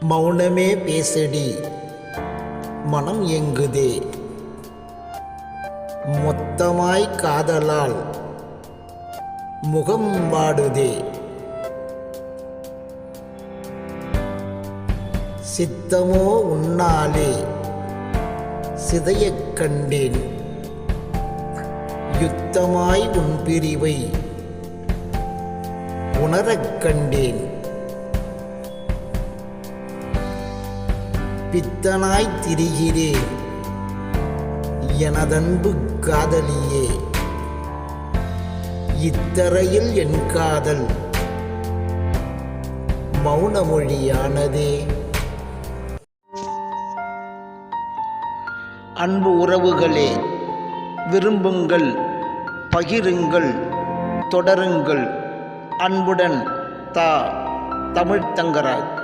மௌனமே பேசடி. மனம் எங்குதே மொத்தமாய் காதலால் முகம் வாடுதே. சித்தமோ உன்னாலே சிதையக் கண்டேன். யுத்தமாய் உன் பிரிவை உணரக் கண்டேன். பித்தனாய் திரிகிறேன் எனதன்பு காதலியே. இத்தரையில் என் காதல் மௌன மொழியானதே அன்பு உறவுகளே விரும்புங்கள் பகிருங்கள் தொடருங்கள். அன்புடன் தா தமிழ்த்தங்கராஜ்